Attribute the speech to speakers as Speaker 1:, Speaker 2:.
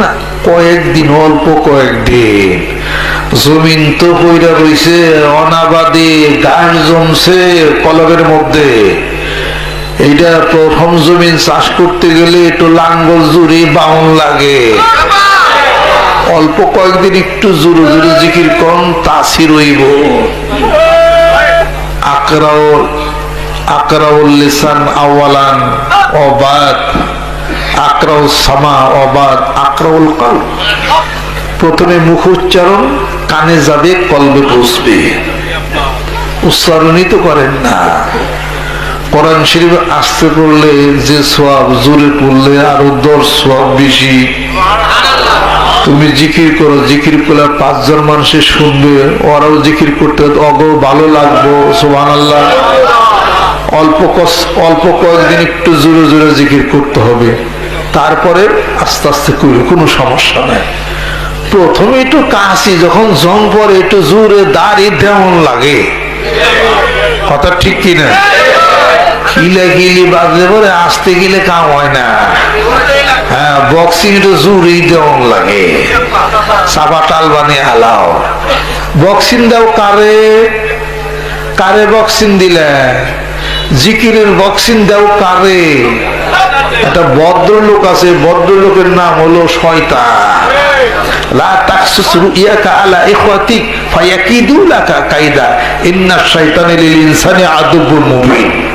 Speaker 1: না কয়েকদিন, অল্প কয়েকদিন। জমিন তো পইরা রইছে, অনাবাদী গাছ জমছে কলবের মধ্যে। এইটা প্রথম জমিন চাষ করতে গেলে একটু লাঙ্গল জুড়ি বাউন লাগে। অল্প কয়েকদিন একটু জোরে জোরে জিকির কম তাসির হইব আকরাউল আকরাউল লিসান আওয়ালান অবাদ আকরাউল সামা অবাদ আকরাউল কল প্রথমে মুখ উচ্চারণ কানে যাবে, কলবে পৌঁছবে উচ্চারণই তো করেন না। কোরআন শরীফ আসতে পড়লে যে সোয়াব জোরে পড়লে আরও দশ সোয়াব বেশি। তুমি জিকির করো, জিকির করলে পাঁচজন মানুষে শুনবে, ওরাও জিকির করতে অগ ভালো লাগবো সোহান আল্লাহ অল্প অল্প কয়েকদিন একটু জোরে জোরে জিকির করতে হবে। তারপরে আস্তে আস্তে করবে কোনো সমস্যা নাই। প্রথমে একটু কাশি, যখন জং পরে একটু জোরে দাঁড়িয়ে তেমন লাগে। কথা ঠিক কিনা কিলে গিলি বাজলে পরে আসতে গেলে কাম হয় না। হ্যাঁ বক্সিং একটু জোরেই দেওয়ান লাগে। চাপা টাল বানিয়ে হালাও। বক্সিং দাও কারে? কারে বক্সিং দিলে? জিকিরের বক্সিং দাও কারে? একটা ভদ্রলোক আছে, ভদ্রলোকের নাম হলো শয়তান। লা আলা ফায়াকিদু লাকা কাইদা। ইন্না শাইতানা লিল ইনসানি আদুব্বুন মুবিন।